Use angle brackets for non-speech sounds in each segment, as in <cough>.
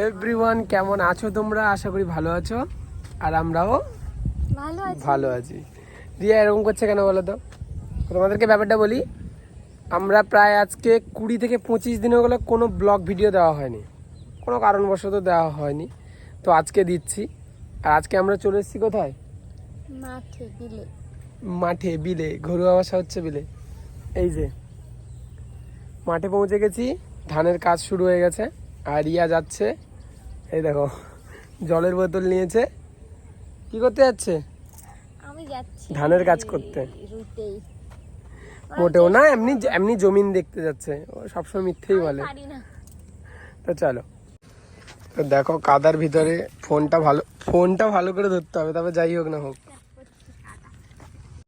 Hello everyone কেমন আছো তোমরা? আশা করি ভালো আছো। আর আমরাও ভালো আছে। ভালো আছি। রিয়া এরকম করছে কেন বলো তো? তোমাদেরকে ব্যাপারটা বলি। আমরা প্রায় আজকে কুড়ি থেকে পঁচিশ দিন হয়ে গেলো কোনো ব্লগ ভিডিও দেওয়া হয়নি। কোনো কারণবশত দেওয়া হয়নি। তো আজকে দিচ্ছি। আর আজকে আমরা চলে এসেছি কোথায়? মাঠে বিলে। মাঠে বিলে। ঘরুয়া ভাষা হচ্ছে বিলে। এই যে মাঠে পৌঁছে গেছি। ধানের কাজ শুরু হয়ে গেছে। আর রিয়া যাচ্ছে এই দেখো জলের বোতল নিয়েছে। কি করতে যাচ্ছে? আমি যাচ্ছি। ধানের কাজ করতে। মোটেও না এমনি এমনি জমিন দেখতে যাচ্ছে। ও সবসময় মিথ্যেই বলে। তো চলো। তো দেখো কাদার ভিতরে ফোনটা ভালো ফোনটা ভালো করে ধরতে হবে তবে যাই হোক না হোক।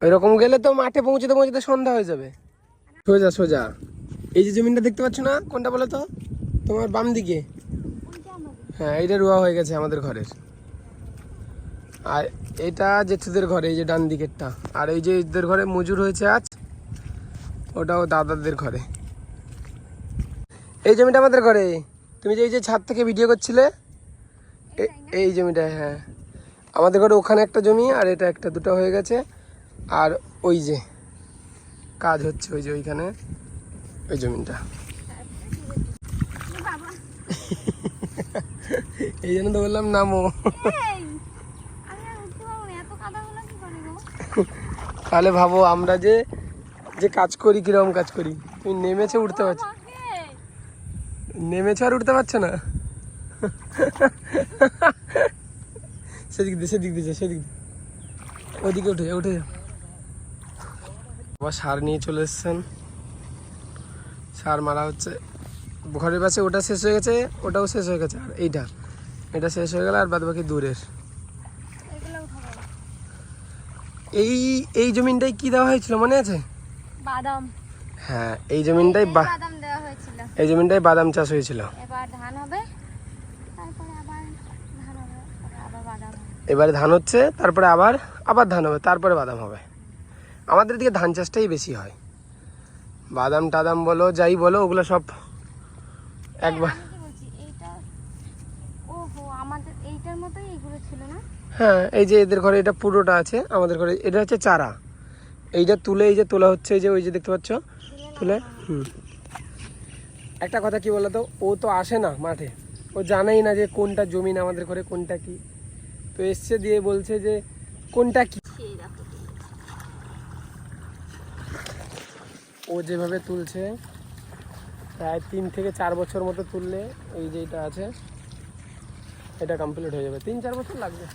এরকম গেলে তো মাঠে পৌঁছতে পৌঁছতে সন্ধ্যা হয়ে যাবে। সোজা সোজা। এই যে জমিনটা দেখতে পাচ্ছ না? কোনটা বলো তো? তোমার বাম দিকে হ্যাঁ এইটা রোয়া হয়ে গেছে আমাদের ঘরের। আর এটা জেঠুদের ঘরে, এই যে ডান দিকেরটা। আর এই যে এদের ঘরে মজুর হয়েছে আজ, ওটাও দাদাদের ঘরে। এই জমিটা আমাদের ঘরে। তুমি যে এই যে ছাদ থেকে ভিডিও করছিলে এই জমিটা হ্যাঁ। আমাদের ঘরে ওখানে একটা জমি, আর এটা একটা, দুটো হয়ে গেছে। আর ওই যে কাজ হচ্ছে, ওই যে ওইখানে, ওই জমিটা। এই জন্য তো বললাম নামো। তাহলে ভাবো আমরা যে যে কাজ করি কীরকম কাজ করি? তুমি নেমেছে উঠতে পারছ। নেমেছো আর উঠতে পারছ না? সেদিক দিয়ে সেদিক দিয়ে সেদিক দিয়ে। ওইদিকে উঠে উঠে যা। আবার সার নিয়ে চলে এসছেন। সার মারা হচ্ছে। ঘরের পাশে ওটা শেষ হয়ে গেছে ওটাও শেষ হয়ে গেছে। আর এইটা এটা শেষ হয়ে গেল আর বাদ বাকি দূরের। এই এই জমিনটাই কি দেওয়া হয়েছিল মনে আছে? বাদাম। হ্যাঁ এই জমিনটাই বাদাম দেওয়া হয়েছিল। এই জমিনটাই বাদাম চাষ হয়েছিল। এবার ধান হবে তারপরে আবার ধান হবে আবার বাদাম হবে। এবারে ধান হচ্ছে তারপরে আবার আবার ধান হবে তারপরে বাদাম হবে। আমাদের দিকে ধান চাষটাই বেশি হয়। বাদাম টাদাম বলো যাই বলো ওগুলো সব একবার আমি কি বলছি এইটা ওহো আমাদের এইটার হ্যাঁ এই যে এদের ঘরে এটা পুরোটা আছে, আমাদের ঘরে এটা হচ্ছে চারা। এইটা তুলে, এই যে তোলা হচ্ছে, এই যে ওই যে দেখতে পাচ্ছ? তুলে, হুম। একটা কথা কি বলতো, ও তো আসে না মাঠে। ও জানেই না যে কোনটা জমিন আমাদের ঘরে, কোনটা কি। তো এসছে দিয়ে বলছে যে, কোনটা কি? ও যেভাবে তুলছে, প্রায় তিন থেকে চার বছর মতো তুললে, এই যে এটা আছে। এটা কমপ্লিট হয়ে যাবে। তিন চার বছর লাগবে।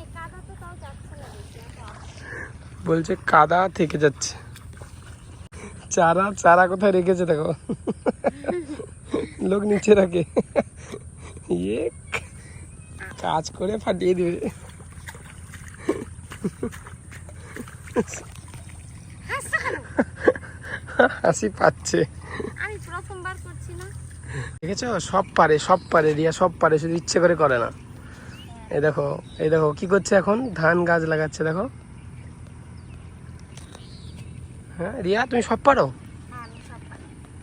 এই কাদা তো তাও যাচ্ছে না বেশি এত আসছে। বলছে কাদা থেকে যাচ্ছে। চারা চারা কোথায় রেখেছে দেখো। লোক নিচে রাখে। ইয়ে কাজ করে ফাটিয়ে দিবে। হাসছো কেন? হাসি পাচ্ছে। আমি প্রথমবার করছি না। দেখেছ? সব পারে সব পারে রিয়া সব পারে শুধু ইচ্ছে করে করে না। এই দেখো এই দেখো কি করছে এখন? ধান গাছ লাগাচ্ছে দেখো। হ্যাঁ রিয়া তুমি সব পারো? হ্যাঁ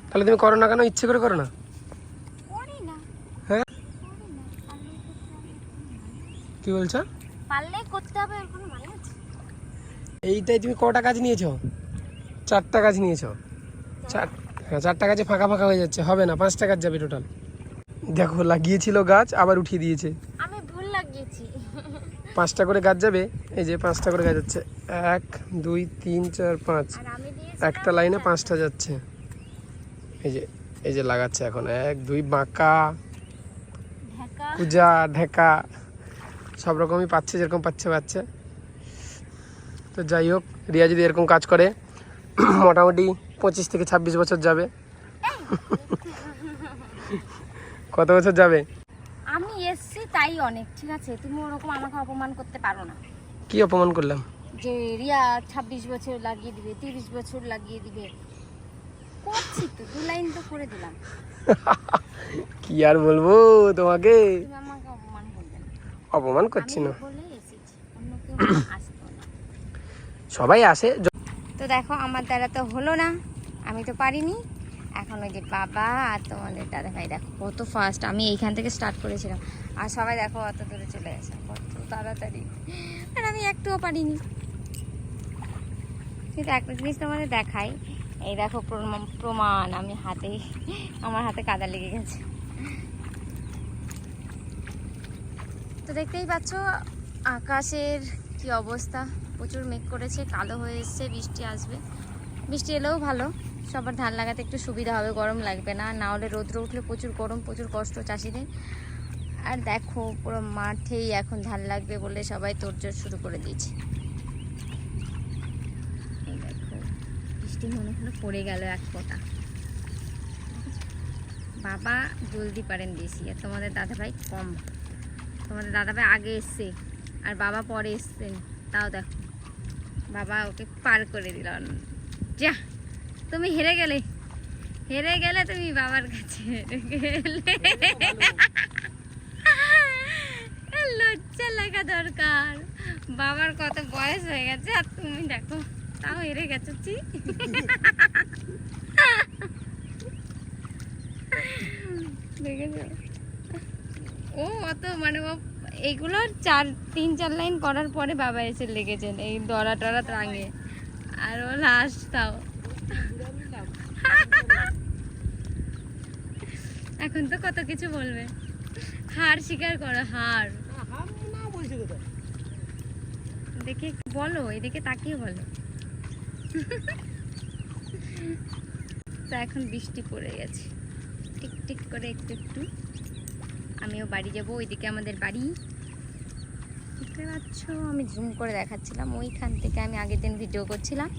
তাহলে তুমি করো না কেন? ইচ্ছে করে করো না। হ্যাঁ। কি বলছো? মানে। আছে। এইটাই তুমি কটা কাজ নিয়েছো? চারটা কাজ নিয়েছো? চার হ্যাঁ চারটা কাজে ফাঁকা ফাঁকা হয়ে যাচ্ছে হবে না পাঁচটা কাজ যাবে টোটাল দেখো লাগিয়েছিল গাছ আবার উঠিয়ে দিয়েছে। আমি ভুল লাগিয়েছি। পাঁচটা করে গাছ যাবে? এই যে পাঁচটা করে গাছ যাচ্ছে। এক দুই তিন চার পাঁচ। একটা লাইনে পাঁচটা যাচ্ছে। এই যে এই যে লাগাচ্ছে এখন। এক দুই বাঁকা। কুজা ঢেকা। সব রকমই পাচ্ছে যেরকম পাচ্ছে পাচ্ছে। তো যাই হোক রিয়া যদি এরকম কাজ করে <clears throat> মোটামুটি পঁচিশ থেকে ছাব্বিশ বছর যাবে। <laughs> কত বছর যাবে? আমি এসছি তাই অনেক ঠিক আছে? তুমি ওরকম আমাকে অপমান করতে পারো না। কি অপমান করলাম? যে রিয়া ছাব্বিশ বছর লাগিয়ে দিবে তিরিশ বছর লাগিয়ে দিবে। করছি তো দু লাইন তো করে দিলাম। <laughs> কি আর বলব তোমাকে? অপমান করছি <clears throat> না। সবাই আসে দেখো, আমার দ্বারা তো হলো না। আমি তো পারিনি। এখন ওই যে বাবা আর তোমাদের দাদা ভাই, দেখো কত ফার্স্ট আমি এইখান থেকে স্টার্ট করেছিলাম। আর সবাই দেখো অত দূরে চলে গেছে। কত তাড়াতাড়ি। আর আমি একটুও পারিনি। কিন্তু একটা জিনিস তোমাদের দেখাই। এই দেখো প্রমা- প্রমাণ। আমি হাতে, আমার হাতে কাদা লেগে গেছে। তো দেখতেই পাচ্ছ আকাশের কি অবস্থা। প্রচুর মেঘ করেছে, কালো হয়ে এসছে, বৃষ্টি আসবে। বৃষ্টি এলেও ভালো, সবার ধান লাগাতে একটু সুবিধা হবে, গরম লাগবে না না হলে রৌদ্র উঠলে প্রচুর গরম, প্রচুর কষ্ট চাষিদের। আর দেখো, পুরো মাঠেই এখন ধান লাগবে বলে সবাই তোড়জোড় শুরু করে দিয়েছে। বৃষ্টি মনে হলো পড়ে গেল এক ফোঁটা। বাবা জলদি পারেন বেশি আর তোমাদের দাদাভাই কম। তোমাদের দাদাভাই আগে এসছে, আর বাবা পরে এসছেন, তাও দেখো। বাবা ওকে পার করে দিল। যা, তুমি হেরে গেলে। হেরে গেলে তুমি বাবার কাছে লজ্জা লাগা দরকার। বাবার কত বয়স হয়ে গেছে, আর তুমি দেখো, তাও হেরে গেছো চি দেখেছ? ও অত মানে ও এইগুলো চার, তিন, চার লাইন করার পরে বাবা এসে লেগেছেন এই দরা টরা টাঙে আর ও লাস্ট তাও। এখন তো কত কিছু বলবে। হার স্বীকার করো, হার। দেখে বলো, এদিকে তাকিয়ে বলো। তা এখন বৃষ্টি পড়ে গেছে। টিক টিক করে একটু একটু। আমিও বাড়ি যাব, ওইদিকে আমাদের বাড়ি। দেখতে পাচ্ছ, আমি জুম করে দেখাচ্ছিলাম, ওইখান থেকে আমি আগের দিন ভিডিও করছিলাম।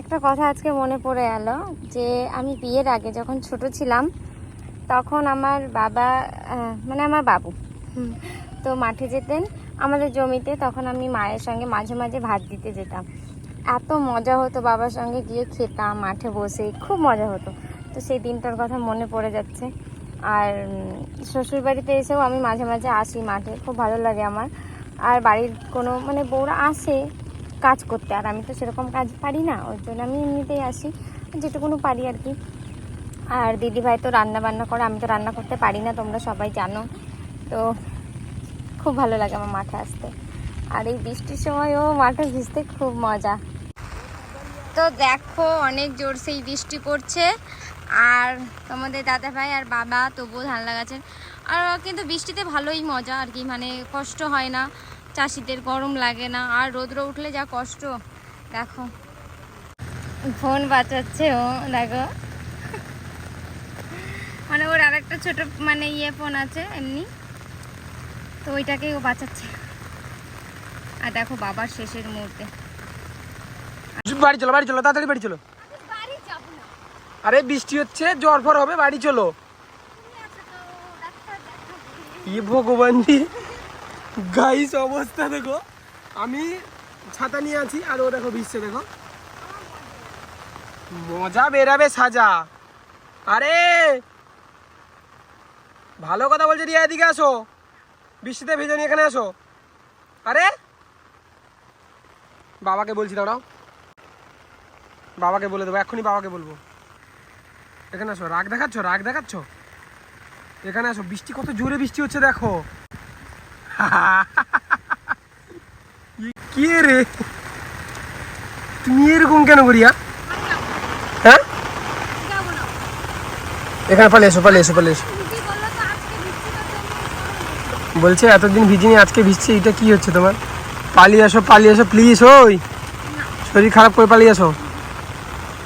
একটা কথা আজকে মনে পড়ে গেল, যে আমি বিয়ের আগে যখন ছোট ছিলাম, তখন আমার বাবা মানে আমার বাবু তো মাঠে যেতেন, আমাদের জমিতে, তখন আমি মায়ের সঙ্গে মাঝে মাঝে ভাত দিতে যেতাম। এত মজা হতো বাবার সঙ্গে গিয়ে খেতাম, মাঠে বসে, খুব মজা হতো। তো সেই দিনটার কথা মনে পড়ে যাচ্ছে। আর শ্বশুর বাড়িতে এসেও আমি মাঝে মাঝে আসি মাঠে, খুব ভালো লাগে আমার। আর বাড়ির কোনো মানে বউরা আসে কাজ করতে, আর আমি তো সেরকম কাজ পারি না ওই জন্য আমি এমনিতেই আসি, যেটুকুনো পারি আর কি। আর দিদি ভাই তো রান্না বান্না করে, আমি তো রান্না করতে পারি না, তোমরা সবাই জানো। তো খুব ভালো লাগে আমার মাঠে আসতে। আর এই বৃষ্টির সময়ও মাঠে ভিজতে খুব মজা। তো দেখো, অনেক জোরসেই বৃষ্টি পড়ছে। আর তোমাদের দাদা ভাই আর বাবা তবুও ধান লাগাচ্ছেন। আর কিন্তু বৃষ্টিতে ভালোই মজা আর কি মানে কষ্ট হয় না, চাষিদের গরম লাগে না, আর রোদ্র উঠলে যা কষ্ট, দেখো। ফোন বাঁচাচ্ছে ও, দেখো। মানে ওর আর একটা ছোট মানে ইয়ে ফোন আছে এমনি, তো ওইটাকেই ও বাঁচাচ্ছে। আর দেখো বাবার শেষের মুহূর্তে। বাড়ি চলো বাড়ি চলো, তাড়াতাড়ি বাড়ি চলো। আরে বৃষ্টি হচ্ছে, জ্বর ফর হবে, বাড়ি চলো। ই ভগবান গাইস অবস্থা দেখো। আমি ছাতা নিয়ে আছি, আর ও দেখো ভিজছে দেখো। মজা বেরাবে সাজা। আরে! ভালো কথা বলছে, রিয়া, এদিকে আসো। বৃষ্টিতে ভেজে নিয়ে এখানে আসো। আরে! বাবাকে বলছি, দাঁড়াও। বাবাকে বলে দেবো, এক্ষুনি বাবাকে বলব। এখানে আসো, রাগ দেখাচ্ছ রাগ দেখাচ্ছ? এখানে আসো, বৃষ্টি কত জোরে বৃষ্টি হচ্ছে দেখো। কি রে? তুমি এরকম কেন করিয়া? হ্যাঁ? এখানে পালিয়ে এসো পালিয়ে এসো পালিয়ে এসো। বলছে, এতদিন ভিজিনি, আজকে ভিজছে এটা কি হচ্ছে তোমার? পালিয়ে আসো পালিয়ে আসো প্লিজ ওই। শরীর খারাপ করে পালিয়ে আসো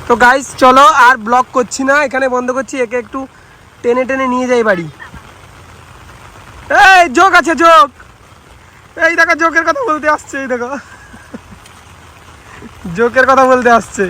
তো গাইস চলো আর ব্লগ করছি না, এখানে বন্ধ করছি, একে একটু টেনে টেনে নিয়ে যাই বাড়ি। এই যোগ আছে যোগ এই দেখো যোগের কথা বলতে আসছে, এই দেখো। <laughs> জোকের কথা বলতে আসছে।